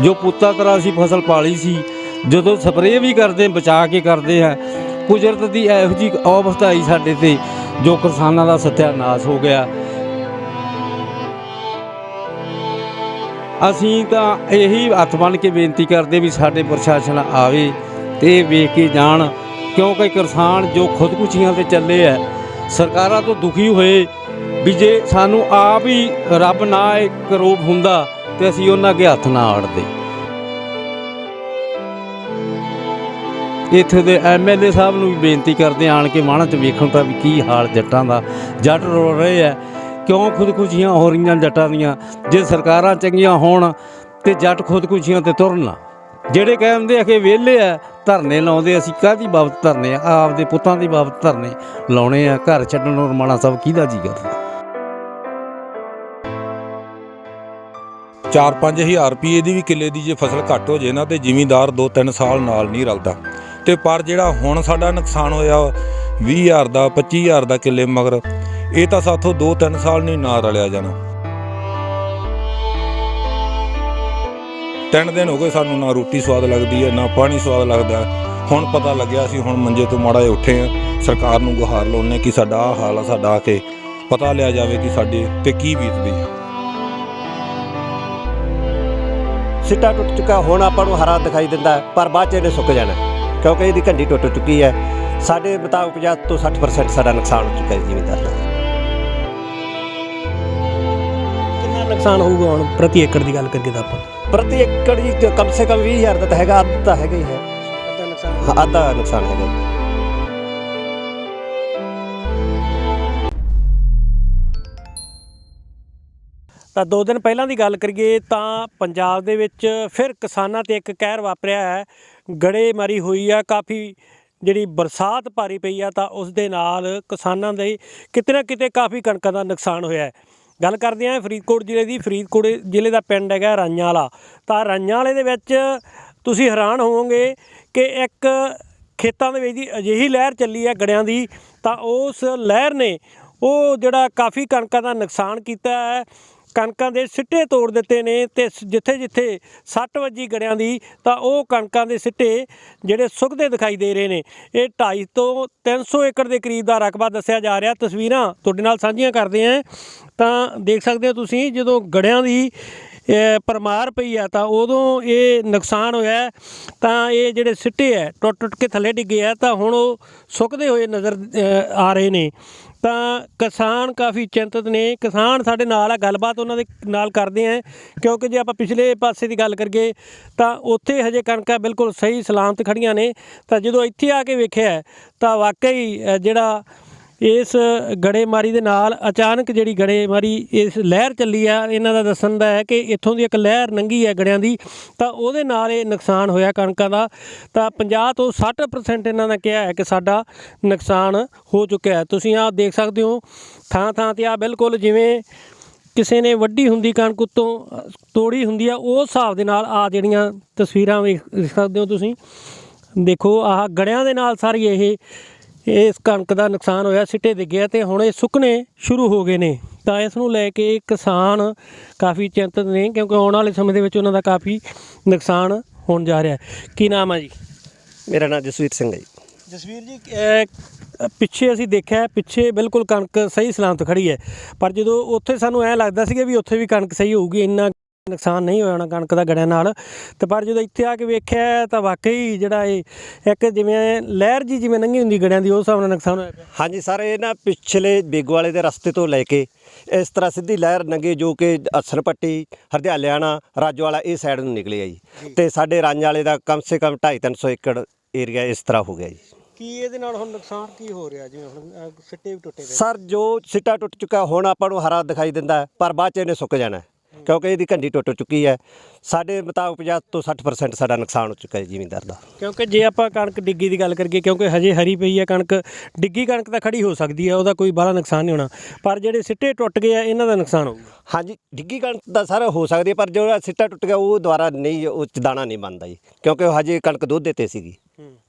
ਜੋ ਪੁੱਤਾਂ ਤਰ੍ਹਾਂ ਅਸੀਂ ਫਸਲ ਪਾਲੀ ਸੀ, ਜਦੋਂ ਸਪਰੇਅ ਵੀ ਕਰਦੇ, ਬਚਾ ਕੇ ਕਰਦੇ ਆ ਕੁਦਰਤ ਦੀ ਇਹੋ ਜੀ ਅਵਸਥਾ ਆਈ ਸਾਡੇ ਤੇ, ਜੋ ਕਿਸਾਨਾਂ ਦਾ ਸਤਿਆਨਾਸ਼ ਹੋ ਗਿਆ। ਅਸੀਂ ਤਾਂ ਇਹੀ ਹੱਥ ਬੰਨ੍ਹ ਕੇ ਬੇਨਤੀ ਕਰਦੇ ਵੀ ਸਾਡੇ ਪ੍ਰਸ਼ਾਸਨ ਆਵੇ ਤੇ ਵੇਖ ਕੇ ਜਾਣ, ਕਿਉਂਕਿ ਕਿਸਾਨ ਜੋ ਖੁਦਕੁਸ਼ੀਆਂ ਤੇ ਚੱਲੇ ਐ ਸਰਕਾਰਾਂ ਤੋਂ ਦੁਖੀ ਹੋਏ ਵੀ ਜੇ ਸਾਨੂੰ ਆਪ ਹੀ ਰੱਬ ਨਾ ਇਹ ਕਰੋਪ ਹੁੰਦਾ ਤੇ ਅਸੀਂ ਉਹਨਾਂ ਅੱਗੇ ਹੱਥ ਨਾ ਆੜਦੇ। ਇੱਥੇ ਦੇ ਐਮਐਲਏ ਸਾਹਿਬ ਨੂੰ ਵੀ ਬੇਨਤੀ ਕਰਦੇ ਆਣ ਕੇ ਮਾਣਾ ਚ ਵੇਖਣ ਤਾਂ ਵੀ ਕੀ ਹਾਲ ਜੱਟਾਂ ਦਾ। ਜੱਟ ਰੋ ਰਹੇ ਐ ਕਿਉਂ ਖੁਦਕੁਸ਼ੀਆਂ ਹੋ ਰਹੀਆਂ ਜੱਟਾਂ ਦੀਆਂ? ਜੇ ਸਰਕਾਰਾਂ ਚੰਗੀਆਂ ਹੋਣ ਤੇ ਜੱਟ ਖੁਦਕੁਸ਼ੀਆਂ ਤੇ ਤੁਰਨ ਨਾ। ਜਿਹੜੇ ਕਹਿੰਦੇ ਆ ਕਿ ਵਿਹਲੇ ਆ, ਧਰਨੇ ਲਾਉਂਦੇ ਅਸੀਂ ਕਾਹਦੀ ਬਾਬਤ ਧਰਨੇ ਆ? ਆਪਦੇ ਪੁੱਤਾਂ ਦੀ ਬਾਬਤ ਧਰਨੇ ਲਾਉਣੇ ਆ। ਘਰ ਛੱਡਣ ਨੂੰ ਰਮਾਣਾ ਸਾਹਿਬ ਕਿਹਦਾ ਜੀ ਕਰਦਾ? 4-5000 ਰੁਪਏ ਦੀ ਵੀ ਕਿੱਲੇ ਦੀ ਜੇ ਫਸਲ ਘੱਟ ਹੋ ਜੇ ਨਾ ਤੇ ਜ਼ਿਮੀਂਦਾਰ 2-3 ਸਾਲ ਨਾਲ ਨਹੀਂ ਰਲਦਾ। ਤੇ ਪਰ ਜਿਹੜਾ ਹੁਣ ਸਾਡਾ ਨੁਕਸਾਨ ਹੋਇਆ 20000 ਦਾ 25000 ਦਾ ਕਿੱਲੇ ਮਗਰ, ਇਹ ਤਾਂ ਸਾਥੋਂ 2-3 ਸਾਲ ਨਹੀਂ ਨਾ ਰਲਿਆ ਜਾਣਾ। ਤਿੰਨ ਦਿਨ ਹੋ ਗਏ ਸਾਨੂੰ ਨਾ ਰੋਟੀ ਸਵਾਦ ਲੱਗਦੀ ਹੈ, ਨਾ ਪਾਣੀ ਸਵਾਦ ਲੱਗਦਾ ਹੁਣ ਪਤਾ ਲੱਗਿਆ ਸੀ, ਹੁਣ ਮੰਜੇ ਤੋਂ ਮਾੜਾ ਜਿਹਾ ਉੱਠੇ ਆ ਸਰਕਾਰ ਨੂੰ ਗੁਹਾਰ ਲਾਉਣੇ ਕਿ ਸਾਡਾ ਆਹ ਹਾਲ ਆ, ਸਾਡਾ ਆ ਕੇ ਪਤਾ ਲਿਆ ਜਾਵੇ ਕਿ ਸਾਡੇ ਤੇ ਕੀ ਬੀਤਦੀ ਹੈ। ਸਿੱਟਾ ਟੁੱਟ ਚੁੱਕਾ ਹੁਣ ਆਪਾਂ ਨੂੰ ਹਰਾ ਦਿਖਾਈ ਦਿੰਦਾ ਪਰ ਬਾਅਦ ਚ ਇਹਨੇ ਸੁੱਕ ਜਾਣਾ ਕਿਉਂਕਿ ਇਹਦੀ ਘੰਡੀ ਟੁੱਟ ਚੁੱਕੀ ਹੈ। ਸਾਡੇ ਮੁਤਾਬਕ 50 ਤੋਂ 60% ਸਾਡਾ ਨੁਕਸਾਨ ਹੋ ਚੁੱਕਾ ਹੈ ਜ਼ਿਮੀਂਦਾਰ ਦਾ। ਕਿੰਨਾ ਨੁਕਸਾਨ ਹੋਊਗਾ ਹੁਣ ਪ੍ਰਤੀ ਏਕੜ ਦੀ ਗੱਲ ਕਰੀਏ ਤਾਂ ਆਪਾਂ? ਪ੍ਰਤੀ ਏਕੜ ਜੀ ਕਮ ਸੇ ਕਮ 20000 ਦਾ ਤਾਂ ਹੈਗਾ ਅੱਧ ਹੈਗਾ ਹੀ ਹਾਂ, ਅੱਧਾ ਨੁਕਸਾਨ ਹੈਗਾ। ਤਾਂ ਦੋ ਦਿਨ ਪਹਿਲਾਂ ਦੀ ਗੱਲ ਕਰੀਏ ਤਾਂ ਪੰਜਾਬ ਦੇ ਵਿੱਚ ਫਿਰ ਕਿਸਾਨਾਂ ਤੇ ਇੱਕ ਕਹਿਰ ਵਾਪਰਿਆ ਹੈ। ਗੜੇਮਾਰੀ ਹੋਈ ਆ, ਕਾਫੀ ਜਿਹੜੀ ਬਰਸਾਤ ਭਾਰੀ ਪਈ ਆ ਤਾਂ ਉਸ ਦੇ ਨਾਲ ਕਿਸਾਨਾਂ ਦੇ ਕਿਤੇ ਨਾ ਕਿਤੇ ਕਾਫੀ ਕਣਕਾਂ ਦਾ ਨੁਕਸਾਨ ਹੋਇਆ ਹੈ। ਗੱਲ ਕਰਦੇ ਹਾਂ ਫਰੀਦਕੋਟ ਜ਼ਿਲ੍ਹੇ ਦੀ। ਫਰੀਦਕੋਟ ਜ਼ਿਲ੍ਹੇ ਦਾ ਪਿੰਡ ਹੈਗਾ ਰਾਂਝਾ ਵਾਲਾ ਤਾਂ ਰਾਂਝਾ ਵਾਲੇ ਦੇ ਵਿੱਚ ਤੁਸੀਂ ਹੈਰਾਨ ਹੋਵੋਗੇ ਕਿ ਇੱਕ ਖੇਤਾਂ ਦੇ ਵਿੱਚ ਦੀ ਅਜਿਹੀ ਲਹਿਰ ਚੱਲੀ ਹੈ ਗੜਿਆਂ ਦੀ ਤਾਂ ਉਸ ਲਹਿਰ ਨੇ ਉਹ ਜਿਹੜਾ ਕਾਫੀ ਕਣਕਾਂ ਦਾ ਨੁਕਸਾਨ ਕੀਤਾ ਹੈ। ਕਣਕਾਂ ਦੇ ਸਿੱਟੇ ਤੋੜ ਦਿੱਤੇ ਨੇ ਤੇ ਜਿੱਥੇ ਜਿੱਥੇ ਸੱਟ ਵੱਜੀ ਗੜਿਆਂ ਦੀ, ਤਾਂ ਉਹ ਕਣਕਾਂ ਦੇ ਸਿੱਟੇ ਜਿਹੜੇ ਸੁੱਕਦੇ ਦਿਖਾਈ ਦੇ ਰਹੇ ਨੇ। ਇਹ 2.5 ਤੋਂ 300 ਏਕੜ ਦੇ ਕਰੀਬ ਦਾ ਰਕਬਾ ਦੱਸਿਆ ਜਾ ਰਿਹਾ। ਤਸਵੀਰਾਂ ਤੁਹਾਡੇ ਨਾਲ ਸਾਂਝੀਆਂ ਕਰਦੇ ਆਂ। ਤਾਂ ਦੇਖ ਸਕਦੇ ਹੋ ਤੁਸੀਂ, ਜਦੋਂ ਗੜਿਆਂ ਦੀ ਪਰਮਾਰ ਪਈ ਆ, ਤਾਂ ਉਦੋਂ ਇਹ ਨੁਕਸਾਨ ਹੋਇਆ ਤਾਂ ਇਹ ਜਿਹੜੇ ਸਿੱਟੇ ਹੈ, ਟੁੱਟ ਟੁੱਟ ਕੇ ਥੱਲੇ ਡਿੱਗੇ ਆ, ਤਾਂ ਹੁਣ ਉਹ ਸੁੱਕਦੇ ਹੋਏ ਨਜ਼ਰ ਆ ਰਹੇ ਨੇ। ਤਾਂ ਕਿਸਾਨ ਕਾਫੀ ਚਿੰਤਤ ਨੇ। ਕਿਸਾਨ ਸਾਡੇ ਨਾਲ ਆ, ਗੱਲਬਾਤ ਉਹਨਾਂ ਦੇ ਨਾਲ ਕਰਦੇ ਆ, ਕਿਉਂਕਿ ਜੇ ਆਪਾਂ ਪਿਛਲੇ ਪਾਸੇ ਦੀ ਗੱਲ ਕਰੀਏ, ਤਾਂ ਉੱਥੇ ਹਜੇ ਕਣਕਾਂ ਬਿਲਕੁਲ ਸਹੀ ਸਲਾਮਤ ਖੜੀਆਂ ਨੇ। ਤਾਂ ਜਦੋਂ ਇੱਥੇ ਆ ਕੇ ਵੇਖਿਆ, ਤਾਂ ਵਾਕਈ ਜਿਹੜਾ ਇਸ ਗੜੇਮਾਰੀ ਦੇ ਨਾਲ ਅਚਾਨਕ ਜਿਹੜੀ ਗੜੇਮਾਰੀ ਇਸ ਲਹਿਰ ਚੱਲੀ ਆ, ਇਹਨਾਂ ਦਾ ਦੱਸਣ ਦਾ ਹੈ ਕਿ ਇੱਥੋਂ ਦੀ ਇੱਕ ਲਹਿਰ ਲੰਘੀ ਹੈ ਗੜਿਆਂ ਦੀ, ਤਾਂ ਉਹਦੇ ਨਾਲ ਇਹ ਨੁਕਸਾਨ ਹੋਇਆ ਕਣਕਾਂ ਦਾ, ਤਾਂ 50 ਤੋਂ 60% ਇਹਨਾਂ ਨੇ ਕਿਹਾ ਹੈ ਕਿ ਸਾਡਾ ਨੁਕਸਾਨ ਹੋ ਚੁੱਕਿਆ ਹੈ। ਤੁਸੀਂ ਆਹ ਦੇਖ ਸਕਦੇ ਹੋ, ਥਾਂ ਥਾਂ ਤੇ ਆ ਬਿਲਕੁਲ ਜਿਵੇਂ ਕਿਸੇ ਨੇ ਵੱਡੀ ਹੁੰਦੀ ਕਣਕ ਉੱਤੋਂ, ਤੋੜੀ ਹੁੰਦੀ ਆ, ਉਸ ਹਿਸਾਬ ਦੇ ਨਾਲ ਆ ਜਿਹੜੀਆਂ ਤਸਵੀਰਾਂ ਵੇਖ ਸਕਦੇ ਹੋ ਤੁਸੀਂ। ਦੇਖੋ, ਆਹ ਗੜਿਆਂ ਦੇ ਨਾਲ ਸਾਰੀ ਇਹ ਇਸ ਕਣਕ ਦਾ ਨੁਕਸਾਨ ਹੋਇਆ ਸਿੱਟੇ ਡਿੱਗੇ ਤੇ ਹੁਣ ਇਹ ਸੁੱਕਣੇ ਸ਼ੁਰੂ ਹੋ ਗਏ ਨੇ। ਤਾਂ ਇਸ ਨੂੰ ਲੈ ਕੇ ਕਿਸਾਨ ਕਾਫੀ ਚਿੰਤਤ ਨੇ ਕਿਉਂਕਿ ਆਉਣ ਵਾਲੇ ਸਮੇਂ ਦੇ ਵਿੱਚ ਉਹਨਾਂ ਦਾ ਕਾਫੀ ਨੁਕਸਾਨ ਹੋਣ ਜਾ ਰਿਹਾ ਕੀ ਨਾਮ ਹੈ ਜੀ? ਮੇਰਾ ਨਾਮ ਜਸਵੀਰ ਸਿੰਘ ਹੈ ਜੀ। ਜਸਵੀਰ ਜੀ ਪਿੱਛੇ ਅਸੀਂ ਦੇਖਿਆ ਪਿੱਛੇ ਬਿਲਕੁਲ ਕਣਕ ਸਹੀ ਸਲਾਮਤ ਖੜੀ ਹੈ। ਪਰ ਜਦੋਂ ਉੱਥੇ ਸਾਨੂੰ ਐ ਲੱਗਦਾ ਸੀਗਾ ਵੀ ਉੱਥੇ ਵੀ ਕਣਕ ਸਹੀ ਹੋਊਗੀ ਇੰਨਾ ਨੁਕਸਾਨ ਨਹੀਂ ਹੋਇਆ ਹੋਣਾ ਕਣਕ ਦਾ ਗੜਿਆਂ ਨਾਲ ਤੇ ਪਰ ਜਦੋਂ ਇੱਥੇ ਆ ਕੇ ਵੇਖਿਆ ਤਾਂ ਵਾਕਈ ਜਿਹੜਾ ਇਹ ਇੱਕ ਜਿਵੇਂ ਲਹਿਰ ਜੀ ਜਿਵੇਂ ਲੰਘੀ ਹੁੰਦੀ ਗੜਿਆਂ ਦੀ ਉਸ ਹਿਸਾਬ ਨਾਲ ਨੁਕਸਾਨ ਹੋਇਆ ਪਿਆ। ਹਾਂਜੀ ਸਰ ਇਹ ਨਾ ਪਿਛਲੇ ਬੇਗਵਾਲੇ ਦੇ ਰਸਤੇ ਤੋਂ ਲੈ ਕੇ ਇਸ ਤਰ੍ਹਾਂ ਸਿੱਧੀ ਲਹਿਰ ਨੰਗੇ ਜੋ ਕਿ ਅਸਰ ਪੱਟੀ ਹਰਦਿਆਲਿਆਣਾ ਰਾਜੋਵਾਲਾ ਇਹ ਸਾਈਡ ਨੂੰ ਨਿਕਲੀ ਆ ਜੀ। ਤੇ ਸਾਡੇ ਰਾਂਝ ਵਾਲੇ ਦਾ ਕਮ ਸੇ ਕਮ 2.5 300 ਏਕੜ ਏਰੀਆ ਇਸ ਤਰ੍ਹਾਂ ਹੋ ਗਿਆ ਜੀ। ਕੀ ਇਹਦੇ ਨਾਲ ਹੁਣ ਨੁਕਸਾਨ ਕੀ ਹੋ ਰਿਹਾ ਜਿਵੇਂ ਹੁਣ ਸਿੱਟੇ ਵੀ ਟੁੱਟੇ ਪਏ ਸਰ ਜੋ ਸਿੱਟਾ ਟੁੱਟ ਚੁੱਕਾ ਹੁਣ ਆਪਾਂ ਨੂੰ ਹਰਾ ਦਿਖਾਈ ਦਿੰਦਾ ਪਰ ਬਾਅਦ ਚ ਇਹਨੇ ਸੁੱਕ ਜਾਣਾ। ਕਿਉਂਕਿ ਇਹਦੀ ਘੰਡੀ ਟੁੱਟ ਚੁੱਕੀ ਹੈ। ਸਾਡੇ ਮੁਤਾਬਕ 50 ਤੋਂ 60% ਸਾਡਾ ਨੁਕਸਾਨ ਹੋ ਚੁੱਕਾ ਹੈ ਜ਼ਿਮੀਂਦਾਰ ਦਾ। ਕਿਉਂਕਿ ਜੇ ਆਪਾਂ ਕਣਕ ਡਿੱਗੀ ਦੀ ਗੱਲ ਕਰੀਏ ਕਿਉਂਕਿ ਹਜੇ ਹਰੀ ਪਈ ਹੈ ਕਣਕ ਡਿੱਗੀ ਕਣਕ ਤਾਂ ਖੜੀ ਹੋ ਸਕਦੀ ਹੈ ਉਹਦਾ ਕੋਈ ਬਾਹਲਾ ਨੁਕਸਾਨ ਨਹੀਂ ਹੋਣਾ। ਪਰ ਜਿਹੜੇ ਸਿੱਟੇ ਟੁੱਟ ਗਏ ਆ ਇਹਨਾਂ ਦਾ ਨੁਕਸਾਨ ਹੋਊਗਾ। ਹਾਂਜੀ ਡਿੱਗੀ ਕਣਕ ਦਾ ਸਾਰਾ ਹੋ ਸਕਦੀ ਹੈ ਪਰ ਜਿਹੜਾ ਸਿੱਟਾ ਟੁੱਟ ਗਿਆ ਉਹ ਦੁਬਾਰਾ ਨਹੀਂ ਉਹ 'ਚ ਦਾਣਾ ਨਹੀਂ ਬਣਦਾ ਜੀ। ਕਿਉਂਕਿ ਉਹ ਹਜੇ ਕਣਕ ਦੁੱਧ ਤੇ ਸੀਗੀ।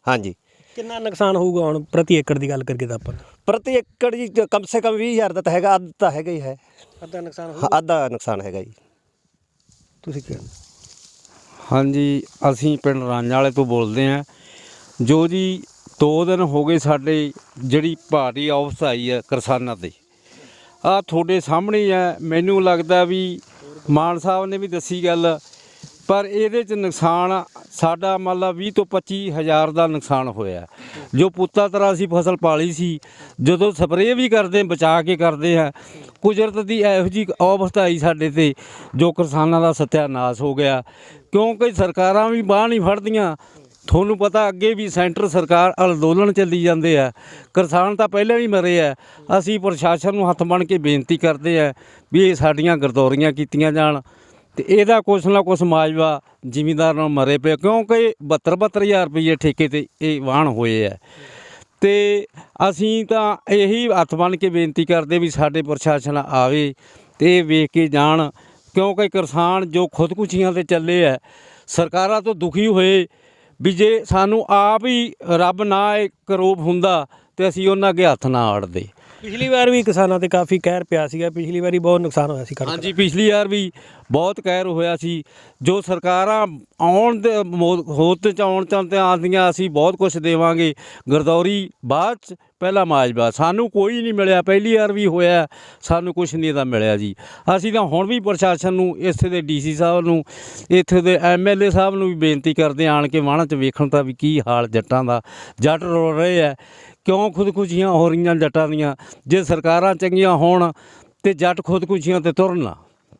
ਹਾਂਜੀ। ਕਿੰਨਾ ਨੁਕਸਾਨ ਹੋਊਗਾ ਹੁਣ ਪ੍ਰਤੀ ਏਕੜ ਦੀ ਗੱਲ ਕਰੀਏ ਤਾਂ ਆਪਾਂ? ਪ੍ਰਤੀ ਏਕੜ ਜੀ ਕਮ ਸੇ ਕਮ 20000 ਦਾ ਤਾਂ ਹੈਗਾ ਅੱਧ ਤਾਂ ਹੈਗਾ ਹੀ ਹੈ। ਅੱਧਾ ਨੁਕਸਾਨ ਹਾਂ, ਅੱਧਾ ਨੁਕਸਾਨ ਹੈਗਾ ਜੀ। ਤੁਸੀਂ ਕੀ ਹਾਂਜੀ, ਅਸੀਂ ਪਿੰਡ ਰਾਂਝਾ ਵਾਲੇ ਤੋਂ ਬੋਲਦੇ ਹਾਂ। ਜੋ ਜੀ 2 ਦਿਨ ਹੋ ਗਏ ਸਾਡੇ ਜਿਹੜੀ ਭਾਰੀ ਆਫਸ ਆਈ ਹੈ ਕਿਸਾਨਾਂ ਤੇ। ਆ ਤੁਹਾਡੇ ਸਾਹਮਣੇ ਹੀ ਹੈ ਮੈਨੂੰ ਲੱਗਦਾ ਵੀ ਮਾਨ ਸਾਹਿਬ ਨੇ ਵੀ ਦੱਸੀ ਗੱਲ। ਪਰ ਇਹਦੇ ਚ ਨੁਕਸਾਨ ਸਾਡਾ ਮੰਨ ਲਾ 20 ਤੋਂ 25 ਹਜ਼ਾਰ ਦਾ ਨੁਕਸਾਨ ਹੋਇਆ। ਜੋ ਪੁੱਤਾ ਤਰ੍ਹਾਂ ਅਸੀਂ ਫਸਲ ਪਾਲੀ ਸੀ, ਜਦੋਂ ਸਪਰੇਅ ਵੀ ਕਰਦੇ, ਬਚਾ ਕੇ ਕਰਦੇ ਆ, ਕੁਦਰਤ ਦੀ ਇਹੋ ਜੀ ਅਵਸਥਾ ਆਈ ਸਾਡੇ ਤੇ, ਜੋ ਕਿਸਾਨਾਂ ਦਾ ਸਤਿਆਨਾਸ਼ ਹੋ ਗਿਆ। ਕਿਉਂਕਿ ਸਰਕਾਰਾਂ ਵੀ ਬਾਹ ਨਹੀਂ ਫੜਦੀਆਂ। ਤੁਹਾਨੂੰ ਪਤਾ ਅੱਗੇ ਵੀ ਸੈਂਟਰ ਸਰਕਾਰ ਅੰਦੋਲਨ ਚੱਲੀ ਜਾਂਦੇ ਆ। ਕਿਸਾਨ ਤਾਂ ਪਹਿਲਾਂ ਵੀ ਮਰੇ ਆ। ਅਸੀਂ ਪ੍ਰਸ਼ਾਸਨ ਨੂੰ ਹੱਥ ਬਣ ਕੇ ਬੇਨਤੀ ਕਰਦੇ ਆ ਵੀ ਇਹ ਸਾਡੀਆਂ ਗਰਦੌਰੀਆਂ ਕੀਤੀਆਂ ਜਾਣ। ਤੇ ਇਹਦਾ ਕੁਛ ਨਾ ਕੁਛ ਮਾਜਵਾ ਜ਼ਿਮੀਂਦਾਰ ਨੂੰ ਮਰੇ ਪਿਆ ਕਿਉਂਕਿ 72 72000 ਰੁਪਏ ਠੇਕੇ ਤੇ ਇਹ ਵਾਹਣ ਹੋਏ ਆ। ਤੇ ਅਸੀਂ ਤਾਂ ਇਹੀ ਹੱਥ ਬੰਨ੍ਹ ਕੇ ਬੇਨਤੀ ਕਰਦੇ ਵੀ ਸਾਡੇ ਪ੍ਰਸ਼ਾਸਨ ਆਵੇ ਤੇ ਇਹ ਵੇਖ ਕੇ ਜਾਣ। ਕਿਉਂਕਿ ਕਿਸਾਨ ਜੋ ਖੁਦਕੁਸ਼ੀਆਂ ਤੇ ਚੱਲੇ ਆ, ਸਰਕਾਰਾਂ ਤੋਂ ਦੁਖੀ ਹੋਏ ਵੀ ਜੇ ਸਾਨੂੰ ਆਪ ਹੀ ਰੱਬ ਨਾ ਇਹ ਕਰੋਪ ਹੁੰਦਾ ਤੇ ਅਸੀਂ ਉਹਨਾਂ ਅੱਗੇ ਹੱਥ ਨਾ ਆੜਦੇ ਪਿਛਲੀ ਵਾਰ ਵੀ ਕਿਸਾਨਾਂ ਤੇ ਕਾਫੀ ਕਹਿਰ ਪਿਆ ਸੀਗਾ ਪਿਛਲੀ ਵਾਰੀ ਬਹੁਤ ਨੁਕਸਾਨ ਹੋਇਆ ਸੀ ਕਣਕ ਦਾ। ਹਾਂਜੀ ਪਿਛਲੀ ਵਾਰ ਵੀ ਬਹੁਤ ਕਹਿਰ ਹੋਇਆ ਸੀ। ਜੋ ਸਰਕਾਰਾਂ ਆਉਣ ਦੇ ਮੋ- ਹੋਤ ਚ ਆਉਣ ਚ ਤੇ ਆਉਂਦੀਆਂ ਅਸੀਂ ਬਹੁਤ ਕੁਝ ਦੇਵਾਂਗੇ। ਗਰਦੌਰੀ ਬਾਅਦ ਚ ਪਹਿਲਾ ਮਾਜਬਾ ਸਾਨੂੰ ਕੋਈ ਨਹੀਂ ਮਿਲਿਆ। ਪਹਿਲੀ ਵਾਰ ਵੀ ਹੋਇਆ ਸਾਨੂੰ ਕੁਝ ਨਹੀਂ ਇਹਦਾ ਮਿਲਿਆ ਜੀ। ਅਸੀਂ ਤਾਂ ਹੁਣ ਵੀ ਪ੍ਰਸ਼ਾਸਨ ਨੂੰ ਇੱਥੇ ਦੇ ਡੀਸੀ ਸਾਹਿਬ ਨੂੰ ਇੱਥੇ ਦੇ ਐਮਐਲਏ ਸਾਹਿਬ ਨੂੰ ਵੀ ਬੇਨਤੀ ਕਰਦੇ ਆਣ ਕੇ ਵਾਹਣਾ ਚ ਵੇਖਣ ਤਾਂ ਵੀ ਕੀ ਹਾਲ ਜੱਟਾਂ ਦਾ। ਜੱਟ ਰੋ ਰਹੇ ਆ। ਕਿਉਂ ਖੁਦਕੁਸ਼ੀਆਂ ਹੋ ਰਹੀਆਂ ਜੱਟਾਂ ਦੀਆਂ? ਜੇ ਸਰਕਾਰਾਂ ਚੰਗੀਆਂ ਹੋਣ ਤੇ ਜੱਟ ਖੁਦਕੁਸ਼ੀਆਂ ਤੇ ਤੁਰਨ ਨਾ।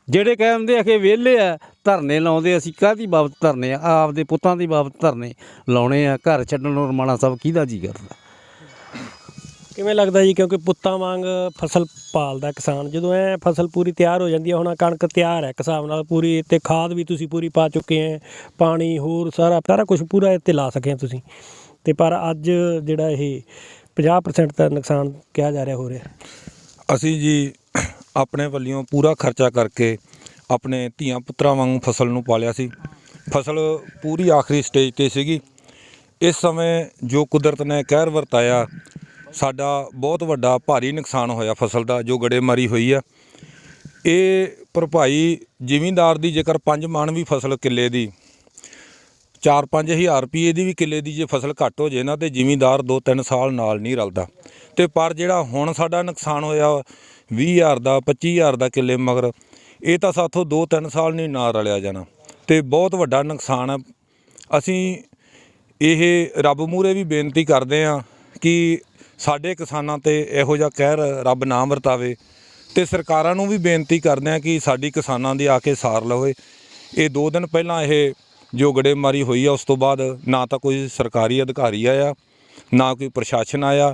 ਜਿਹੜੇ ਕਹਿੰਦੇ ਆ ਕਿ ਵਿਹਲੇ ਆ, ਧਰਨੇ ਲਾਉਂਦੇ ਅਸੀਂ ਕਾਹਦੀ ਬਾਬਤ ਧਰਨੇ ਆ? ਆਪਦੇ ਪੁੱਤਾਂ ਦੀ ਬਾਬਤ ਧਰਨੇ ਲਾਉਣੇ ਆ, ਘਰ ਛੱਡਣ ਨੂੰ ਰਮਾਣਾ ਸਾਹਿਬ ਕਿਹਦਾ ਜੀ ਕਰਦਾ? ਕਿਵੇਂ ਲੱਗਦਾ ਜੀ? ਕਿਉਂਕਿ ਪੁੱਤਾਂ ਵਾਂਗ ਫਸਲ ਪਾਲਦਾ ਕਿਸਾਨ। ਜਦੋਂ ਐ ਫਸਲ ਪੂਰੀ ਤਿਆਰ ਹੋ ਜਾਂਦੀ ਹੈ ਹੁਣ ਕਣਕ ਤਿਆਰ ਹੈ ਇੱਕ ਹਿਸਾਬ ਨਾਲ ਪੂਰੀ ਤੇ ਖਾਦ ਵੀ ਤੁਸੀਂ ਪੂਰੀ ਪਾ ਚੁੱਕੇ ਹੈ ਪਾਣੀ ਹੋਰ ਸਾਰਾ ਸਾਰਾ ਕੁਝ ਪੂਰਾ ਇੱਥੇ ਲਾ ਸਕੇ ਤੁਸੀਂ। ਤੇ ਪਰ ਅੱਜ ਜਿਹੜਾ ਇਹ 50% ਦਾ ਨੁਕਸਾਨ ਕਿਹਾ ਜਾ ਰਿਹਾ ਹੋ ਰਿਹਾ। ਅਸੀਂ ਜੀ ਆਪਣੇ ਵੱਲੋਂ ਪੂਰਾ ਖਰਚਾ ਕਰਕੇ ਆਪਣੇ ਧੀਆਂ ਪੁੱਤਰਾਂ ਵਾਂਗੂ ਫਸਲ ਨੂੰ ਪਾਲਿਆ ਸੀ। ਫਸਲ ਪੂਰੀ ਆਖਰੀ ਸਟੇਜ ਤੇ ਸੀਗੀ। ਇਸ ਸਮੇਂ ਜੋ ਕੁਦਰਤ ਨੇ ਕਹਿਰ ਵਰਤਾਇਆ, ਸਾਡਾ ਬਹੁਤ ਵੱਡਾ ਭਾਰੀ ਨੁਕਸਾਨ ਹੋਇਆ ਫਸਲ ਦਾ, ਜੋ ਗੜੇਮਾਰੀ ਹੋਈ ਆ। ਇਹ ਭਰਪਾਈ ਜ਼ਿਮੀਂਦਾਰ ਦੀ ਜੇਕਰ 5 ਮਣ ਵੀ ਫਸਲ ਕਿੱਲੇ ਦੀ 4-5000 ਰੁਪਏ ਦੀ ਵੀ ਕਿੱਲੇ ਦੀ ਜੇ ਫਸਲ ਘੱਟ ਹੋ ਜੇ ਨਾ ਤੇ ਜ਼ਿਮੀਂਦਾਰ 2-3 ਸਾਲ ਨਾਲ ਨਹੀਂ ਰਲਦਾ। ਤੇ ਪਰ ਜਿਹੜਾ ਹੁਣ ਸਾਡਾ ਨੁਕਸਾਨ ਹੋਇਆ 20000 ਦਾ 25000 ਦਾ ਕਿੱਲੇ ਮਗਰ, ਇਹ ਤਾਂ ਸਾਥੋਂ 2-3 ਸਾਲ ਨਹੀਂ ਨਾਲ ਰਲਿਆ ਜਾਣਾ। ਤੇ ਬਹੁਤ ਵੱਡਾ ਨੁਕਸਾਨ ਹੈ ਅਸੀਂ ਇਹ ਰੱਬ ਮੂਰੇ ਵੀ ਬੇਨਤੀ ਕਰਦੇ ਆ ਕਿ ਸਾਡੇ ਕਿਸਾਨਾਂ ਤੇ ਇਹੋ ਜਿਹਾ ਕਹਿਰ ਰੱਬ ਨਾ ਵਰਤਾਵੇ ਤੇ ਸਰਕਾਰਾਂ ਨੂੰ ਵੀ ਬੇਨਤੀ ਕਰਦੇ ਆ ਕਿ ਸਾਡੀ ਕਿਸਾਨਾਂ ਦੀ ਆ ਕੇ ਸਾਰ ਲਵੇ। ਇਹ ਦੋ ਦਿਨ ਪਹਿਲਾਂ ਇਹ ਜੋ ਗੜੇਮਾਰੀ ਹੋਈ ਆ ਉਸ ਤੋਂ ਬਾਅਦ ਨਾ ਤਾਂ ਕੋਈ ਸਰਕਾਰੀ ਅਧਿਕਾਰੀ ਆਇਆ ਨਾ ਕੋਈ ਪ੍ਰਸ਼ਾਸਨ ਆਇਆ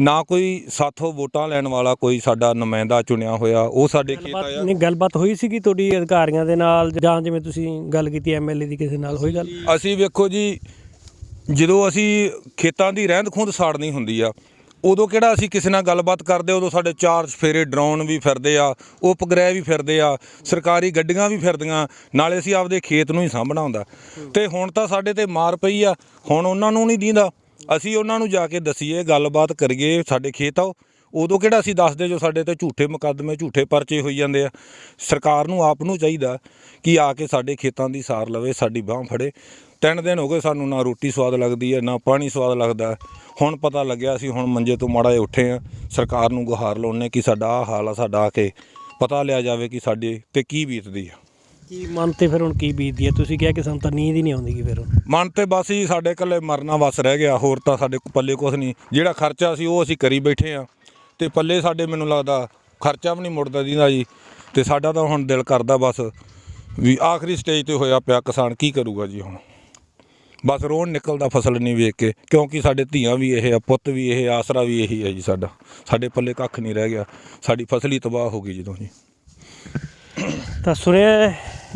ਨਾ ਕੋਈ ਸਾਥੋਂ ਵੋਟਾਂ ਲੈਣ ਵਾਲਾ ਕੋਈ ਸਾਡਾ ਨੁਮਾਇੰਦਾ ਚੁਣਿਆ ਹੋਇਆ ਉਹ ਸਾਡੇ ਖੇਤ ਆਇਆ। ਨਹੀਂ ਗੱਲਬਾਤ ਹੋਈ ਸੀਗੀ ਤੁਹਾਡੀ ਅਧਿਕਾਰੀਆਂ ਦੇ ਨਾਲ ਜਾਂ ਜਿਵੇਂ ਤੁਸੀਂ ਗੱਲ ਕੀਤੀ ਐਮਐਲਏ ਦੀ ਕਿਸੇ ਨਾਲ ਹੋਈ ਗੱਲ? ਅਸੀਂ ਵੇਖੋ ਜੀ ਜਦੋਂ ਅਸੀਂ ਖੇਤਾਂ ਦੀ ਰਹਿੰਦ ਖੂੰਦ ਸਾੜਨੀ ਹੁੰਦੀ ਆ ਉਦੋਂ ਕਿਹੜਾ ਅਸੀਂ ਕਿਸੇ ਨਾਲ ਗੱਲਬਾਤ ਕਰਦੇ, ਉਦੋਂ ਸਾਡੇ ਚਾਰ ਫੇਰੇ ਡਰੋਨ ਵੀ ਫਿਰਦੇ ਆ, ਉਪਗ੍ਰਹਿ ਵੀ ਫਿਰਦੇ ਆ, ਸਰਕਾਰੀ ਗੱਡੀਆਂ ਵੀ ਫਿਰਦੀਆਂ, ਨਾਲੇ ਅਸੀਂ ਆਪਦੇ ਖੇਤ ਨੂੰ ਹੀ ਸਾਂਭਣਾ ਹੁੰਦਾ। ਤੇ ਹੁਣ ਤਾਂ ਸਾਡੇ ਤੇ ਮਾਰ ਪਈ ਆ, ਹੁਣ ਉਹਨਾਂ ਨੂੰ ਨਹੀਂ ਦੀਂਦਾ। ਅਸੀਂ ਉਹਨਾਂ ਨੂੰ ਜਾ ਕੇ ਦਸੀਏ, ਗੱਲਬਾਤ ਕਰੀਏ, ਸਾਡੇ ਖੇਤ ਆਓ। ਉਦੋਂ ਕਿਹੜਾ ਅਸੀਂ ਦੱਸਦੇ ਜੋ ਸਾਡੇ ਤੇ ਝੂਠੇ ਮੁਕੱਦਮੇ, ਝੂਠੇ ਪਰਚੇ ਹੋਈ ਜਾਂਦੇ ਆ। ਸਰਕਾਰ ਨੂੰ ਆਪ ਨੂੰ ਚਾਹੀਦਾ ਕਿ ਆ ਕੇ ਸਾਡੇ ਖੇਤਾਂ ਦੀ ਸਾਰ ਲਵੇ, ਸਾਡੀ ਬਾਹ ਫੜੇ। ਤਿੰਨ ਦਿਨ ਹੋ ਗਏ ਸਾਨੂੰ ਨਾ ਰੋਟੀ ਸਵਾਦ ਲੱਗਦੀ ਹੈ ਨਾ ਪਾਣੀ ਸਵਾਦ ਲੱਗਦਾ ਹੁਣ ਪਤਾ ਲੱਗਿਆ ਅਸੀਂ ਹੁਣ ਮੰਜੇ ਤੋਂ ਮਾੜਾ ਜਿਹਾ ਉੱਠੇ ਆ ਸਰਕਾਰ ਨੂੰ ਗੁਹਾਰ ਲਾਉਣੇ ਕਿ ਸਾਡਾ ਆਹ ਹਾਲ ਆ ਸਾਡਾ ਆ ਕੇ ਪਤਾ ਲਿਆ ਜਾਵੇ ਕਿ ਸਾਡੇ ਤੇ ਕੀ ਬੀਤਦੀ ਆ। ਕੀ ਮਨ ਤੇ ਫਿਰ ਹੁਣ ਕੀ ਬੀਤਦੀ ਹੈ? ਤੁਸੀਂ ਕਿਹਾ ਕਿ ਸਾਨੂੰ ਤਾਂ ਨੀਂਦ ਹੀ ਨਹੀਂ ਆਉਂਦੀ ਗੀ ਫਿਰ ਹੁਣ। ਮਨ ਤੇ ਬਸ ਹੀ ਸਾਡੇ ਇਕੱਲੇ ਮਰਨਾ ਵਸ ਰਹਿ ਗਿਆ ਹੋਰ ਤਾਂ ਸਾਡੇ ਪੱਲੇ ਕੁਝ ਨਹੀਂ। ਜਿਹੜਾ ਖਰਚਾ ਸੀ ਉਹ ਅਸੀਂ ਕਰੀ ਬੈਠੇ ਆ ਤੇ ਪੱਲੇ ਸਾਡੇ ਮੈਨੂੰ ਲੱਗਦਾ ਖਰਚਾ ਵੀ ਨਹੀਂ ਮੁੜਦਾ ਦੀਦਾ ਜੀ। ਤੇ ਸਾਡਾ ਤਾਂ ਹੁਣ ਦਿਲ ਕਰਦਾ ਬਸ ਵੀ ਆਖਰੀ ਸਟੇਜ ਤੇ ਹੋਇਆ ਪਿਆ ਕਿਸਾਨ ਕੀ ਕਰੂਗਾ ਜੀ ਹੁਣ। ਬਸ ਰੋਣ ਨਿਕਲਦਾ ਫਸਲ ਨਹੀਂ ਵੇਖ ਕੇ, ਕਿਉਂਕਿ ਸਾਡੇ ਧੀਆਂ ਵੀ ਇਹ ਆ, ਪੁੱਤ ਵੀ ਇਹ ਆਸਰਾ ਵੀ ਇਹੀ ਹੈ ਜੀ ਸਾਡਾ। ਸਾਡੇ ਪੱਲੇ ਕੱਖ ਨਹੀਂ ਰਹਿ ਗਿਆ, ਸਾਡੀ ਫਸਲ ਹੀ ਤਬਾਹ ਹੋ ਗਈ ਜਦੋਂ ਜੀ। ਤਾਂ ਸੁਣਿਆ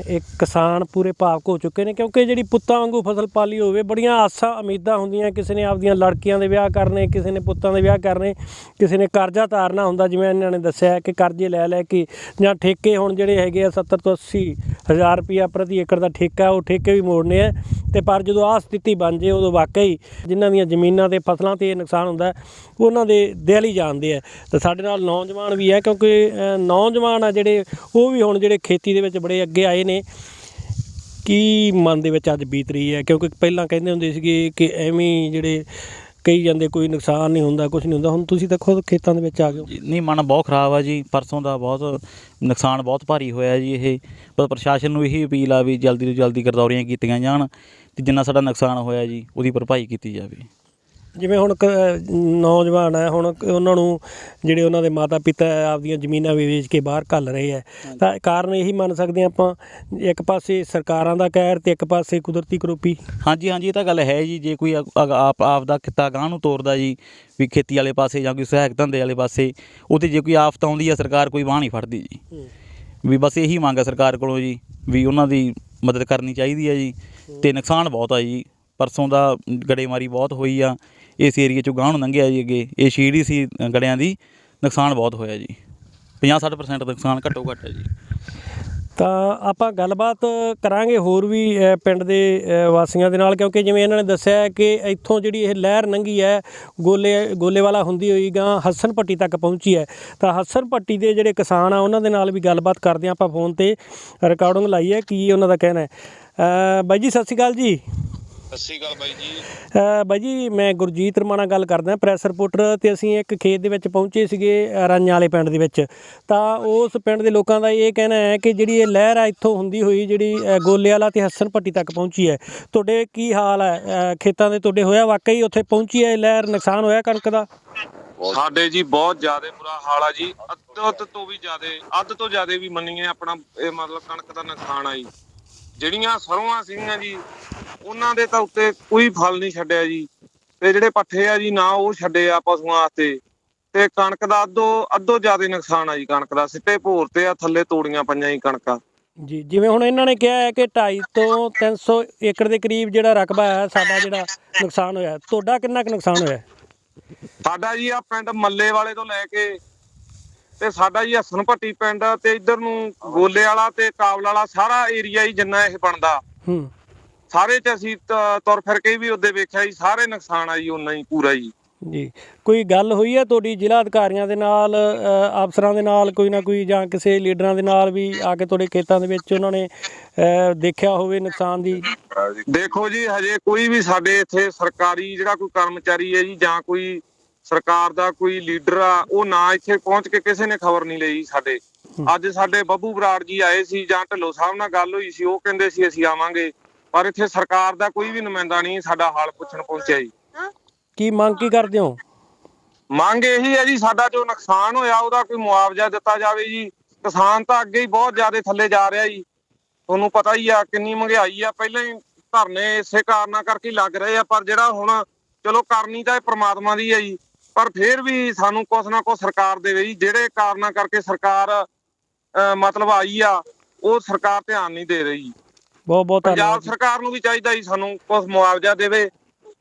ਇਹ ਕਿਸਾਨ ਪੂਰੇ ਭਾਵਕ ਹੋ ਚੁੱਕੇ ਨੇ ਕਿਉਂਕਿ ਜਿਹੜੀ ਪੁੱਤਾਂ ਵਾਂਗੂ ਫਸਲ ਪਾਲੀ ਹੋਵੇ, ਬੜੀਆਂ ਆਸਾਂ, ਉਮੀਦਾਂ ਹੁੰਦੀਆਂ, ਕਿਸੇ ਨੇ ਆਪਦੀਆਂ ਲੜਕੀਆਂ ਦੇ ਵਿਆਹ ਕਰਨੇ, ਕਿਸੇ ਨੇ ਪੁੱਤਾਂ ਦੇ ਵਿਆਹ ਕਰਨੇ, ਕਿਸੇ ਨੇ ਕਰਜ਼ਾ ਤਾਰਨਾ ਹੁੰਦਾ, ਜਿਵੇਂ ਇਹਨਾਂ ਨੇ ਦੱਸਿਆ ਕਿ ਕਰਜ਼ੇ ਲੈ ਲੈ ਕੇ ਜਾਂ ਠੇਕੇ ਹੁਣ ਜਿਹੜੇ ਹੈਗੇ ਆ 70 ਤੋਂ 80 ਹਜ਼ਾਰ ਰੁਪਇਆ ਪ੍ਰਤੀ ਏਕੜ ਦਾ ਠੇਕਾ, ਉਹ ਠੇਕੇ ਵੀ ਮੋੜਨੇ ਆ ਤੇ ਪਰ ਜਦੋਂ ਆਹ ਸਥਿਤੀ ਬਣ ਜੇ ਉਦੋਂ ਵਾਕਈ ਜਿਨ੍ਹਾਂ ਦੀਆਂ ਜ਼ਮੀਨਾਂ ਤੇ ਫਸਲਾਂ ਤੇ ਨੁਕਸਾਨ ਹੁੰਦਾ, ਉਹਨਾਂ ਦੇ ਦਿਲ ਹੀ ਜਾਣਦੇ ਆ। ਤੇ ਸਾਡੇ ਨਾਲ ਨੌਜਵਾਨ ਵੀ ਹੈ ਕਿਉਂਕਿ ਨੌਜਵਾਨ ਆ ਜਿਹੜੇ, ਉਹ ਵੀ ਹੁਣ ਜਿਹੜੇ ਖੇਤੀ ਦੇ ਵਿੱਚ ਬੜੇ ਅੱਗੇ ਆਏ ਨੇ। ਕੀ ਮਨ ਦੇ ਵਿੱਚ ਅੱਜ ਬੀਤ ਰਹੀ ਹੈ? ਕਿਉਂਕਿ ਪਹਿਲਾਂ ਕਹਿੰਦੇ ਹੁੰਦੇ ਸੀਗੇ ਕਿ ਐਵੇਂ ਜਿਹੜੇ ਕਹੀ ਜਾਂਦੇ ਕੋਈ ਨੁਕਸਾਨ ਨਹੀਂ ਹੁੰਦਾ ਕੁਝ ਨਹੀਂ ਹੁੰਦਾ। ਹੁਣ ਤੁਸੀਂ ਤਾਂ ਖੁਦ ਖੇਤਾਂ ਦੇ ਵਿੱਚ ਆ ਗਏ ਹੋ। ਜੀ, ਨਹੀਂ ਮਨ ਬਹੁਤ ਖਰਾਬ ਆ ਜੀ। ਪਰਸੋਂ ਦਾ ਬਹੁਤ ਨੁਕਸਾਨ ਬਹੁਤ ਭਾਰੀ ਹੋਇਆ ਜੀ ਇਹ। ਪਰ ਪ੍ਰਸ਼ਾਸਨ ਨੂੰ ਇਹੀ ਅਪੀਲ ਆ ਵੀ ਜਲਦੀ ਤੋਂ ਜਲਦੀ ਗਰਦੌਰੀਆਂ ਕੀਤੀਆਂ ਜਾਣ ਤੇ ਜਿੰਨਾ ਸਾਡਾ ਨੁਕਸਾਨ ਹੋਇਆ ਜੀ ਉਹਦੀ ਭਰਪਾਈ ਕੀਤੀ ਜਾਵੇ। ਜਿਵੇਂ ਹੁਣ ਕ- ਨੌਜਵਾਨ ਹੈ ਹੁਣ ਕ- ਉਹਨਾਂ ਨੂੰ ਜਿਹੜੇ ਉਹਨਾਂ ਦੇ ਮਾਤਾ ਪਿਤਾ ਹੈ, ਆਪਦੀਆਂ ਜ਼ਮੀਨਾਂ ਵੀ ਵੇਚ ਕੇ ਬਾਹਰ ਘੱਲ ਰਹੇ ਹੈ। ਤਾਂ ਕਾਰਨ ਇਹੀ ਮੰਨ ਸਕਦੇ ਹਾਂ ਆਪਾਂ ਇੱਕ ਪਾਸੇ ਸਰਕਾਰਾਂ ਦਾ ਕਹਿਰ ਤੇ ਇੱਕ ਪਾਸੇ ਕੁਦਰਤੀ ਕਰੋਪੀ। ਹਾਂਜੀ ਹਾਂਜੀ ਇਹ ਤਾਂ ਗੱਲ ਹੈ ਜੀ। ਜੇ ਕੋਈ ਅਗ- ਅਗ- ਆਪ ਆਪ ਦਾ ਕਿੱਤਾ ਗਾਂਹ ਨੂੰ ਤੋਰਦਾ ਜੀ ਵੀ ਖੇਤੀ ਵਾਲੇ ਪਾਸੇ ਜਾਂ ਕੋਈ ਸਹਾਇਕ ਧੰਦੇ ਵਾਲੇ ਪਾਸੇ ਉਹਤੇ ਜੇ ਕੋਈ ਆਫਤ ਆਉਂਦੀ ਆ ਸਰਕਾਰ ਕੋਈ ਬਾਂਹ ਨਹੀਂ ਫੜਦੀ ਜੀ। ਵੀ ਬਸ ਇਹੀ ਮੰਗ ਹੈ ਸਰਕਾਰ ਕੋਲੋਂ ਜੀ ਵੀ ਉਹਨਾਂ ਦੀ ਮਦਦ ਕਰਨੀ ਚਾਹੀਦੀ ਹੈ ਜੀ। ਤੇ ਨੁਕਸਾਨ ਬਹੁਤ ਆ ਜੀ। ਪਰਸੋਂ ਦਾ ਗੜੇਮਾਰੀ ਬਹੁਤ ਹੋਈ ਆ। ਇਸ ਏਰੀਏ ਚੋਂ ਗਾਂਹ ਨੂੰ ਲੰਘਿਆ ਜੀ ਅੱਗੇ ਇਹ ਸ਼ੀੜੀ ਸੀ ਅ, ਗੜਿਆਂ ਦੀ ਨੁਕਸਾਨ ਬਹੁਤ ਹੋਇਆ ਜੀ। 50-60% ਨੁਕਸਾਨ ਘੱਟੋ ਘੱਟ ਹੈ ਜੀ। ਤਾਂ ਆਪਾਂ ਗੱਲਬਾਤ ਕਰਾਂਗੇ ਹੋਰ ਵੀ ਪਿੰਡ ਦੇ ਵਾਸੀਆਂ ਦੇ ਨਾਲ ਕਿਉਂਕਿ ਜਿਵੇਂ ਇਹਨਾਂ ਨੇ ਦੱਸਿਆ ਕਿ ਇੱਥੋਂ ਜਿਹੜੀ ਇਹ ਲਹਿਰ ਲੰਘੀ ਹੈ ਗੋਲੇ ਗੋਲੇਵਾਲਾ ਹੁੰਦੀ ਹੋਈ ਗਾਂ ਹਸਨ ਪੱਟੀ ਤੱਕ ਪਹੁੰਚੀ ਹੈ। ਤਾਂ ਹਸਨ ਪੱਟੀ ਦੇ ਜਿਹੜੇ ਕਿਸਾਨ ਆ ਉਹਨਾਂ ਦੇ ਨਾਲ ਵੀ ਗੱਲਬਾਤ ਕਰਦੇ ਹਾਂ ਆਪਾਂ ਫੋਨ ਤੇ ਰਿਕਾਰਡਿੰਗ ਲਾਈ ਹੈ ਕੀ ਉਹਨਾਂ ਦਾ ਕਹਿਣਾ ਹੈ। ਬਾਈ ਜੀ ਸਤਿ ਸ਼੍ਰੀ ਅਕਾਲ ਜੀ। ਸਤਿ ਸ਼੍ਰੀ ਅਕਾਲ ਬਾਈ ਜੀ। ਅ, ਬਾਈ ਜੀ ਮੈਂ ਗੁਰਜੀਤ ਰਮਾਣਾ ਗੱਲ ਕਰਦਾ ਪ੍ਰੈਸ ਰਿਪੋਰਟਰ ਤੇ ਅਸੀਂ ਇੱਕ ਖੇਤ ਦੇ ਵਿੱਚ ਪਹੁੰਚੇ ਸੀਗੇ ਅ, ਰਾਂਝਾਂ ਵਾਲੇ ਪਿੰਡ ਦੇ ਵਿੱਚ। ਤਾਂ ਉਸ ਪਿੰਡ ਦੇ ਲੋਕਾਂ ਦਾ ਇਹ ਕਹਿਣਾ ਹੈ ਕਿ ਜਿਹੜੀ ਇਹ ਲਹਿਰ ਆ ਇੱਥੋਂ ਹੁੰਦੀ ਹੋਈ ਜਿਹੜੀ ਅ, ਗੋਲੇ ਵਾਲਾ ਤੇ ਹਸਨ ਪੱਟੀ ਤੱਕ ਪਹੁੰਚੀ ਹੈ। ਤੁਹਾਡੇ ਕੀ ਹਾਲ ਹੈ? ਖੇਤਾਂ ਦੇ ਤੁਹਾਡੇ ਹੋਇਆ ਵਾਕਈ ਉੱਥੇ ਪਹੁੰਚੀ ਹੈ ਇਹ ਲਹਿਰ ਨੁਕਸਾਨ ਹੋਇਆ ਕਣਕ ਦਾ? ਸਾਡੇ ਜੀ ਬਹੁਤ ਜ਼ਿਆਦਾ ਬੁਰਾ ਹਾਲ ਆ ਜੀ। ਅੱਧ ਅੱਧ ਤੋਂ ਵੀ ਜ਼ਿਆਦਾ ਅੱਧ ਤੋਂ ਜ਼ਿਆਦਾ ਵੀ ਮੰਨੀਏ ਆਪਣਾ ਇਹ ਮਤਲਬ ਕਣਕ ਦਾ ਨੁਕਸਾਨ ਆ ਜੀ। ਜਿਹੜੀਆਂ ਸਰੋਆਂ ਸੀਗੀਆਂ ਜੀ ਉਹਨਾਂ ਦੇ ਤਾਂ ਉੱਤੇ ਕੋਈ ਫਲ ਨਹੀਂ ਛੱਡਿਆ ਜੀ। ਤੇ ਜਿਹੜੇ ਪੱਠੇ ਆ ਜੀ ਨਾ ਉਹ ਛੱਡੇ ਆ ਪਸ਼ੂਆਂ ਵਾਸਤੇ। ਤੇ ਕਣਕ ਦਾ ਅੱਧੋ ਅੱਧੋ ਜ਼ਿਆਦਾ ਨੁਕਸਾਨ ਆ ਜੀ ਕਣਕ ਦਾ। ਸਿੱਟੇ ਭੋਰ ਤੇ ਆ ਥੱਲੇ ਤੋੜੀਆਂ ਪਈਆਂ ਜੀ ਕਣਕਾਂ। ਜੀ ਜਿਵੇਂ ਹੁਣ ਇਹਨਾਂ ਨੇ ਕਿਹਾ ਹੈ ਕਿ 2.5 ਤੋਂ 300 ਏਕੜ ਦੇ ਕਰੀਬ ਜਿਹੜਾ ਰਕਬਾ ਹੈ ਸਾਡਾ ਜਿਹੜਾ ਨੁਕਸਾਨ ਹੋਇਆ। ਤੁਹਾਡਾ ਕਿੰਨਾ ਕੁ ਨੁਕਸਾਨ ਹੋਇਆ? ਸਾਡਾ ਜੀ ਆ ਪਿੰਡ ਮੱਲੇ ਵਾਲੇ ਤੋਂ ਲੈ ਕੇ ਤੇ ਸਾਡਾ ਜੀ ਹਸਨ ਭੱਟੀ ਪਿੰਡ ਤੇ ਇਧਰ ਨੂੰ ਗੋਲੇ ਵਾਲਾ ਤੇ ਕਾਬਲ ਵਾਲਾ ਸਾਰਾ ਏਰੀਆ ਹੀ ਜਿੰਨਾ ਇਹ ਬਣਦਾ। ਹੂੰ। ਸਾਰੇ ਚ ਅਸੀਂ ਤੁਰ ਫਿਰ ਕੇ ਵੀ ਉਹਦੇ ਵੇਖਿਆ ਜੀ ਸਾਰੇ ਨੁਕਸਾਨ ਆ ਜੀ ਉਨਾ ਹੀ ਪੂਰਾ ਜੀ। ਜੀ। ਕੋਈ ਗੱਲ ਹੋਈ ਹੈ ਤੁਹਾਡੀ ਜ਼ਿਲ੍ਹਾ ਅਧਿਕਾਰੀਆਂ ਦੇ ਨਾਲ ਅਫਸਰਾਂ ਦੇ ਨਾਲ ਕੋਈ ਨਾ ਕੋਈ ਜਾਂ ਕਿਸੇ ਲੀਡਰਾਂ ਦੇ ਨਾਲ ਵੀ ਆ ਕੇ ਤੁਹਾਡੇ ਖੇਤਾਂ ਦੇ ਵਿੱਚ ਉਹਨਾਂ ਨੇ ਦੇਖਿਆ ਹੋਵੇ ਨੁਕਸਾਨ ਦੀ? ਦੇਖੋ ਜੀ ਹਜੇ ਕੋਈ ਵੀ ਸਾਡੇ ਇੱਥੇ ਸਰਕਾਰੀ ਜਿਹੜਾ ਕੋਈ ਕਰਮਚਾਰੀ ਹੈ ਜੀ ਜਾਂ ਕੋਈ ਸਰਕਾਰ ਦਾ ਕੋਈ ਲੀਡਰ ਆ ਉਹ ਨਾ ਇੱਥੇ ਪਹੁੰਚ ਕੇ ਕਿਸੇ ਨੇ ਖਬਰ ਨਹੀਂ ਲਈ ਸਾਡੇ। ਅੱਜ ਸਾਡੇ ਬੱਬੂ ਬਰਾੜ ਜੀ ਆਏ ਸੀ ਜਾਂ ਢਿੱਲੋਂ ਸਾਹਿਬ ਨਾਲ ਗੱਲ ਹੋਈ ਸੀ ਉਹ ਕਹਿੰਦੇ ਸੀ ਅਸੀਂ ਆਵਾਂਗੇ ਪਰ ਇੱਥੇ ਸਰਕਾਰ ਦਾ ਕੋਈ ਵੀ ਨੁਮਾਇੰਦਾ ਨਹੀਂ ਸਾਡਾ ਹਾਲ ਪੁੱਛਣ ਪਹੁੰਚਿਆ ਜੀ। ਕੀ ਮੰਗ ਕੀ ਕਰਦੇ ਹੋ? ਮੰਗ ਇਹੀ ਹੈ ਜੀ ਸਾਡਾ ਜੋ ਨੁਕਸਾਨ ਹੋਇਆ ਉਹਦਾ ਕੋਈ ਮੁਆਵਜ਼ਾ ਦਿੱਤਾ ਜਾਵੇ ਜੀ। ਕਿਸਾਨ ਤਾਂ ਅੱਗੇ ਹੀ ਬਹੁਤ ਜ਼ਿਆਦਾ ਥੱਲੇ ਜਾ ਰਿਹਾ ਜੀ। ਤੁਹਾਨੂੰ ਪਤਾ ਹੀ ਆ ਕਿੰਨੀ ਮਹਿੰਗਾਈ ਆ ਪਹਿਲਾਂ ਹੀ ਧਰਨੇ ਇਸੇ ਕਾਰਨਾਂ ਕਰਕੇ ਲੱਗ ਰਹੇ ਆ ਪਰ ਜਿਹੜਾ ਹੁਣ ਚਲੋ ਕਰਨੀ ਤਾਂ ਇਹ ਪ੍ਰਮਾਤਮਾ ਦੀ ਹੈ ਜੀ। ਪਰ ਫਿਰ ਵੀ ਸਾਨੂੰ ਕੁਛ ਨਾ ਕੁਛ ਸਰਕਾਰ ਦੇਵੇ ਜੀ ਜਿਹੜੇ ਕਾਰਨਾਂ ਕਰਕੇ ਸਰਕਾਰ ਮਤਲਬ ਆਈ ਆ ਉਹ ਸਰਕਾਰ ਧਿਆਨ ਨਹੀਂ ਦੇ ਰਹੀ ਬਹੁਤ ਬਹੁਤ ਪੰਜਾਬ। ਸਰਕਾਰ ਨੂੰ ਵੀ ਚਾਹੀਦਾ ਜੀ ਸਾਨੂੰ ਕੁਛ ਮੁਆਵਜ਼ਾ ਦੇਵੇ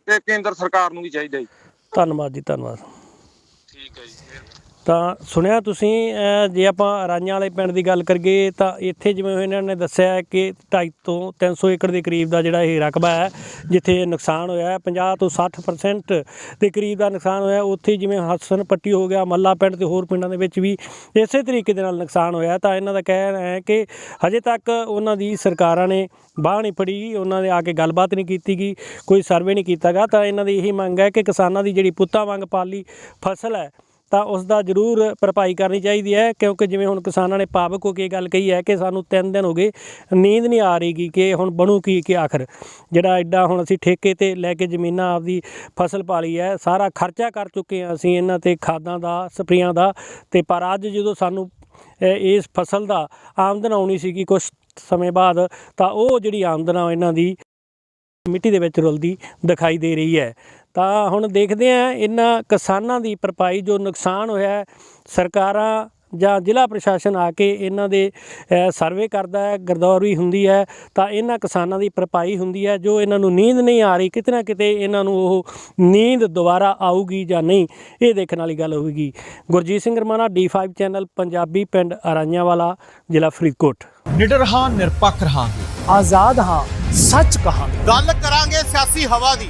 ਤੇ ਕੇਂਦਰ ਸਰਕਾਰ ਨੂੰ ਵੀ ਚਾਹੀਦਾ ਜੀ। ਧੰਨਵਾਦ ਜੀ ਧੰਨਵਾਦ। ਠੀਕ ਹੈ ਜੀ ਤਾਂ ਸੁਣਿਆ ਤੁਸੀਂ ਜੇ ਆਪਾਂ ਰਾਈਆਂ ਵਾਲੇ ਪਿੰਡ ਦੀ ਗੱਲ ਕਰੀਏ, ਤਾਂ ਇੱਥੇ ਜਿਵੇਂ ਇਹਨਾਂ ਨੇ ਦੱਸਿਆ ਕਿ 2.5 ਤੋਂ 300 ਏਕੜ ਦੇ ਕਰੀਬ ਦਾ ਜਿਹੜਾ ਇਹ ਰਕਬਾ ਹੈ, ਜਿੱਥੇ ਨੁਕਸਾਨ ਹੋਇਆ ਹੈ 50 ਤੋਂ 60% ਦੇ ਕਰੀਬ ਦਾ ਨੁਕਸਾਨ ਹੋਇਆ ਉੱਥੇ ਜਿਵੇਂ ਹਸਨ ਪੱਟੀ ਹੋ ਗਿਆ, ਮੱਲਾ ਪਿੰਡ ਤੇ ਹੋਰ ਪਿੰਡਾਂ ਦੇ ਵਿੱਚ ਵੀ ਇਸੇ ਤਰੀਕੇ ਦੇ ਨਾਲ ਨੁਕਸਾਨ ਹੋਇਆ ਤਾਂ ਇਹਨਾਂ ਦਾ ਕਹਿਣਾ ਹੈ ਕਿ ਹਜੇ ਤੱਕ ਉਹਨਾਂ ਦੀ ਸਰਕਾਰਾਂ ਨੇ ਬਾਹ ਨਹੀਂ ਫੜੀ, ਉਹਨਾਂ ਨੇ ਆ ਕੇ ਗੱਲਬਾਤ ਨਹੀਂ ਕੀਤੀ ਗਈ, ਕੋਈ ਸਰਵੇ ਨਹੀਂ ਕੀਤਾਗਾ ਤਾਂ ਇਹਨਾਂ ਦੀ ਇਹੀ ਮੰਗ ਹੈ ਕਿ ਕਿਸਾਨਾਂ ਦੀ ਜਿਹੜੀ ਪੁੱਤਾਂ ਵਾਂਗ ਪਾਲੀ ਫਸਲ ਹੈ ਤਾਂ ਉਸ ਦਾ ਜ਼ਰੂਰ ਭਰਪਾਈ ਕਰਨੀ ਚਾਹੀਦੀ ਹੈ, ਕਿਉਂਕਿ ਜਿਵੇਂ ਹੁਣ ਕਿਸਾਨਾਂ ਨੇ ਪਾਵਕ ਹੋ ਕੇ ਗੱਲ ਕਹੀ ਹੈ ਕਿ ਸਾਨੂੰ 3 ਦਿਨ ਹੋ ਗਏ, ਨੀਂਦ ਨਹੀਂ ਆ ਰਹੀਗੀ ਕਿ ਹੁਣ ਬਣੂ ਕੀ ਕਿ ਆਖਰ। ਜਿਹੜਾ ਐਡਾ ਹੁਣ ਅਸੀਂ ਠੇਕੇ ਤੇ ਲੈ ਕੇ ਜ਼ਮੀਨਾਂ ਆਪਦੀ ਫਸਲ ਪਾਲੀ ਹੈ, ਸਾਰਾ ਖਰਚਾ ਕਰ ਚੁੱਕੇ ਹਾਂ ਅਸੀਂ ਇਹਨਾਂ ਤੇ ਖਾਦਾਂ ਦਾ, ਸਪਰੇਆਂ ਦਾ, ਤੇ ਪਰ ਅੱਜ ਜਦੋਂ ਸਾਨੂੰ ਇਸ ਫਸਲ ਦਾ ਆਮਦਨ ਆਉਣੀ ਸੀਗੀ ਕੁਝ ਸਮੇਂ ਬਾਅਦ, ਤਾਂ ਉਹ ਜਿਹੜੀ ਆਮਦਨ ਆ ਇਹਨਾਂ ਦੀ ਮਿੱਟੀ ਦੇ ਵਿੱਚ ਰੁਲਦੀ ਦਿਖਾਈ ਦੇ ਰਹੀ ਹੈ। ਤਾਂ ਹੁਣ ਦੇਖਦੇ ਆ ਇਹਨਾਂ ਕਿਸਾਨਾਂ ਦੀ ਭਰਪਾਈ ਜੋ ਨੁਕਸਾਨ ਹੋਇਆ ਹੈ, ਸਰਕਾਰਾਂ ਜਾਂ ਜ਼ਿਲ੍ਹਾ ਪ੍ਰਸ਼ਾਸਨ ਆ ਕੇ ਇਹਨਾਂ ਦੇ ਸਰਵੇ ਕਰਦਾ ਹੈ ਗਰਦੌਰੀ ਹੁੰਦੀ ਹੈ ਤਾਂ ਇਹਨਾਂ ਕਿਸਾਨਾਂ ਦੀ ਭਰਪਾਈ ਹੁੰਦੀ ਹੈ ਜੋ ਇਹਨਾਂ ਨੂੰ ਨੀਂਦ ਨਹੀਂ ਆ ਰਹੀ ਕਿਤੇ ਨਾ ਕਿਤੇ ਇਹਨਾਂ ਨੂੰ ਉਹ ਨੀਂਦ ਦੁਬਾਰਾ ਆਊਗੀ ਜਾਂ ਨਹੀਂ ਇਹ ਦੇਖਣ ਵਾਲੀ ਗੱਲ ਹੋਵੇਗੀ। ਗੁਰਜੀਤ ਸਿੰਘ ਰਮਾਣਾ D5 ਚੈਨਲ ਪੰਜਾਬੀ ਪਿੰਡ ਅਰਾਈਆਂ ਵਾਲਾ ਜ਼ਿਲ੍ਹਾ ਫਰੀਦਕੋਟ। ਨਿਡਰ ਹਾਂ ਨਿਰਪੱਖ ਰਹਾਂਗੇ। ਆਜ਼ਾਦ ਹਾਂ ਸੱਚ ਕਹਾਂਗੇ। ਗੱਲ ਕਰਾਂਗੇ ਸਿਆਸੀ ਹਵਾ ਦੀ।